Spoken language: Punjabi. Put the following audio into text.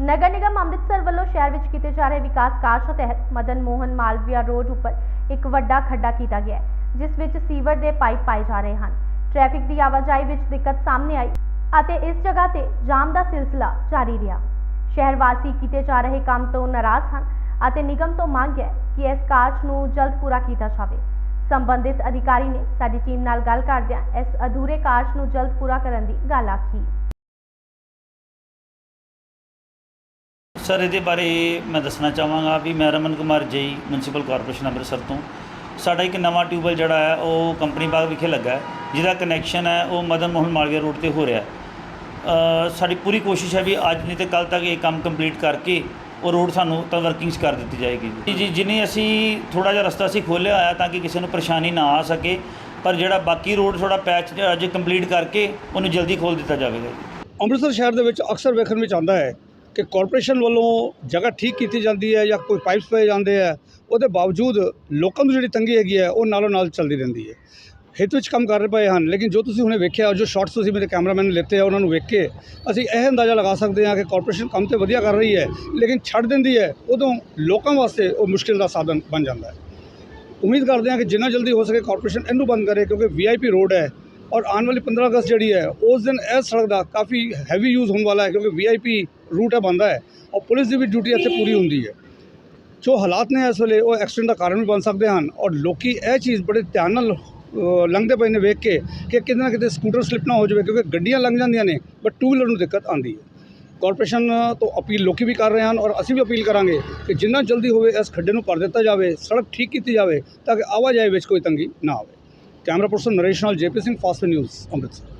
ਨਗਰ ਨਿਗਮ ਅੰਮ੍ਰਿਤਸਰ ਵੱਲੋਂ ਸ਼ਹਿਰ ਵਿੱਚ ਕੀਤੇ ਜਾ ਰਹੇ ਵਿਕਾਸ ਕਾਰਜ ਤਹਿਤ ਮਦਨ ਮੋਹਨ ਮਾਲਵੀਆ ਰੋਡ ਉੱਪਰ ਇੱਕ ਵੱਡਾ ਖੱਡਾ ਕੀਤਾ ਗਿਆ ਹੈ, ਜਿਸ ਵਿੱਚ ਸੀਵਰ ਦੇ ਪਾਈਪ ਪਾਏ ਜਾ ਰਹੇ ਹਨ। ਟ੍ਰੈਫਿਕ ਦੀ ਆਵਾਜਾਈ ਵਿੱਚ ਦਿੱਕਤ ਸਾਹਮਣੇ ਆਈ ਅਤੇ ਇਸ ਜਗ੍ਹਾ ਤੇ ਜਾਮ ਦਾ ਸਿਲਸਿਲਾ ਜਾਰੀ ਰਿਹਾ। ਸ਼ਹਿਰ ਵਾਸੀ ਕੀਤੇ ਜਾ ਰਹੇ ਕੰਮ ਤੋਂ ਨਾਰਾਜ਼ ਹਨ ਅਤੇ ਨਿਗਮ ਤੋਂ ਮੰਗ ਹੈ ਕਿ ਇਸ ਕਾਰਜ ਨੂੰ ਜਲਦ ਪੂਰਾ ਕੀਤਾ ਜਾਵੇ। ਸੰਬੰਧਿਤ ਅਧਿਕਾਰੀ ਨੇ ਸਾਡੀ ਟੀਮ ਨਾਲ ਗੱਲ ਕਰਦਿਆਂ ਇਸ ਅਧੂਰੇ ਕਾਰਜ ਨੂੰ ਜਲਦ ਪੂਰਾ ਕਰਨ ਦੀ ਗੱਲ ਆਖੀ। ਸਰ, ਇਹਦੇ ਬਾਰੇ ਮੈਂ ਦੱਸਣਾ ਚਾਹਾਂਗਾ ਵੀ ਮੈਂ ਰਮਨ ਕੁਮਾਰ ਜਈ ਮਿਊਨਿਸਪਲ ਕਾਰਪੋਰੇਸ਼ਨ ਅੰਮ੍ਰਿਤਸਰ ਤੋਂ। ਸਾਡਾ ਇੱਕ ਨਵਾਂ ਟਿਊਬਵੈਲ ਜਿਹੜਾ ਹੈ, ਉਹ ਕੰਪਨੀ ਬਾਗ ਵਿਖੇ ਲੱਗਾ ਜਿਹਦਾ ਕਨੈਕਸ਼ਨ ਹੈ, ਉਹ ਮਦਨ ਮੋਹਨ ਮਾਲਵੀਆ ਰੋਡ ਤੇ ਹੋ ਰਿਹਾ ਸਾਡੀ ਪੂਰੀ ਕੋਸ਼ਿਸ਼ ਹੈ ਵੀ ਅੱਜ ਨਹੀਂ ਤੇ ਕੱਲ ਤੱਕ ਇਹ ਕੰਮ ਕੰਪਲੀਟ ਕਰਕੇ ਉਹ ਰੋਡ ਸਾਨੂੰ ਤਾਂ ਵਰਕਿੰਗ 'ਚ ਕਰ ਦਿੱਤੀ ਜਾਏਗੀ। ਜੀ ਜੀ ਜਿੰਨੀ ਅਸੀਂ ਥੋੜਾ ਜਿਹਾ ਰਸਤਾ ਅਸੀਂ ਖੋਲ੍ਹਿਆ ਹੋਇਆ ਤਾਂ ਕਿ ਕਿਸੇ ਨੂੰ ਪਰੇਸ਼ਾਨੀ ਨਾ ਆ ਸਕੇ, ਪਰ ਜਿਹੜਾ ਬਾਕੀ ਰੋਡ ਥੋੜਾ ਪੈਚ ਅੱਜ ਕੰਪਲੀਟ ਕਰਕੇ ਉਹਨੂੰ ਜਲਦੀ ਖੋਲ ਦਿੱਤਾ ਜਾਵੇਗਾ। ਜੀ ਅੰਮ੍ਰਿਤਸਰ ਸ਼ਹਿਰ ਦੇ ਵਿੱਚ ਅਕਸਰ ਵੇਖਣ ਵਿੱਚ ਆਉਂਦਾ ਹੈ ਕਿ ਕਾਰਪੋਰੇਸ਼ਨ ਵੱਲੋਂ ਜਗ੍ਹਾ ਠੀਕ ਕੀਤੀ ਜਾਂਦੀ ਹੈ ਜਾਂ ਕੋਈ ਪਾਈਪਸ ਪਏ ਜਾਂਦੇ ਆ, ਉਹਦੇ ਬਾਵਜੂਦ ਲੋਕਾਂ ਨੂੰ ਜਿਹੜੀ ਤੰਗੀ ਹੈਗੀ ਹੈ, ਉਹ ਨਾਲੋਂ ਨਾਲ ਚੱਲਦੀ ਰਹਿੰਦੀ ਹੈ। ਹਿੱਤ ਵਿੱਚ ਕੰਮ ਕਰ ਰਹੇ ਪਏ ਹਨ, ਲੇਕਿਨ ਜੋ ਤੁਸੀਂ ਹੁਣੇ ਵੇਖਿਆ, ਜੋ ਸ਼ਾਰਟਸ ਤੁਸੀਂ ਮੇਰੇ ਕੈਮਰਾਮੈਨ ਨੇ ਲਿੱਤੇ ਆ, ਉਹਨਾਂ ਨੂੰ ਵੇਖ ਕੇ ਅਸੀਂ ਇਹ ਅੰਦਾਜ਼ਾ ਲਗਾ ਸਕਦੇ ਹਾਂ ਕਿ ਕਾਰਪੋਰੇਸ਼ਨ ਕੰਮ ਤੇ ਵਧੀਆ ਕਰ ਰਹੀ ਹੈ, ਲੇਕਿਨ ਛੱਡ ਦਿੰਦੀ ਹੈ, ਉਦੋਂ ਲੋਕਾਂ ਵਾਸਤੇ ਉਹ ਮੁਸ਼ਕਿਲ ਦਾ ਸਾਧਨ ਬਣ ਜਾਂਦਾ ਹੈ। ਉਮੀਦ ਕਰਦੇ ਹਾਂ ਕਿ ਜਿੰਨਾ ਜਲਦੀ ਹੋ ਸਕੇ ਕਾਰਪੋਰੇਸ਼ਨ ਇਹਨੂੰ ਬੰਦ ਕਰੇ, ਕਿਉਂਕਿ ਵੀਆਈਪੀ ਰੋਡ ਹੈ ਔਰ ਆਉਣ ਵਾਲੀ 15 ਅਗਸਤ ਜਿਹੜੀ ਹੈ ਉਸ ਦਿਨ ਇਹ ਸੜਕ ਦਾ ਕਾਫੀ ਹੈਵੀ ਯੂਜ਼ ਹੋਣ ਵਾਲਾ ਹੈ ਕਿਉਂਕਿ ਵੀਆਈਪੀ ਰੂਟ ਹੈ ਬੰਦਾ ਹੈ ਔਰ ਪੁਲਿਸ ਦੀ ਵੀ ਡਿਊਟੀ ਇੱਥੇ ਪੂਰੀ ਹੁੰਦੀ ਹੈ। ਜੋ ਹਾਲਾਤ ਨੇ ਇਸ ਵੇਲੇ ਉਹ ਐਕਸੀਡੈਂਟ ਦਾ ਕਾਰਨ ਵੀ ਬਣ ਸਕਦੇ ਹਨ ਔਰ ਲੋਕੀ ਇਹ ਚੀਜ਼ ਬੜੇ ਧਿਆਨ ਨਾਲ ਅ, ਲੰਘਦੇ ਪਏ ਨੇ ਵੇਖ ਕੇ ਕਿ ਕਿਤੇ ਨਾ ਕਿਤੇ ਸਕੂਟਰ ਸਲਿੱਪ ਨਾ ਹੋ ਜਾਵੇ ਕਿਉਂਕਿ ਗੱਡੀਆਂ ਲੰਘ ਜਾਂਦੀਆਂ ਨੇ ਬਟ ਟੂ ਵੀਲਰ ਨੂੰ ਦਿੱਕਤ ਆਉਂਦੀ ਹੈ। ਕਾਰਪੋਰੇਸ਼ਨ ਤੋਂ ਅਪੀਲ ਲੋਕੀ ਵੀ ਕਰ ਰਹੇ ਹਨ ਔਰ ਅਸੀਂ ਵੀ ਅਪੀਲ ਕਰਾਂਗੇ ਕਿ ਜਿੰਨਾ ਜਲਦੀ ਹੋਵੇ ਇਸ ਖੱਡੇ ਨੂੰ ਭਰ ਦਿੱਤਾ ਜਾਵੇ ਸੜਕ ਠੀਕ ਕੀਤੀ ਜਾਵੇ ਤਾਂ ਕਿ ਆਵਾਜਾਈ ਵਿੱਚ ਕੋਈ ਤੰਗੀ ਨਾ ਆਵੇ। ਕੈਮਰਾ ਪਰਸਨ ਨਰੇਸ਼ ਨਾਲ ਜੇਪੀ ਸਿੰਘ ਫਾਸਟ ਨਿਊਜ਼ ਅੰਮ੍ਰਿਤਸਰ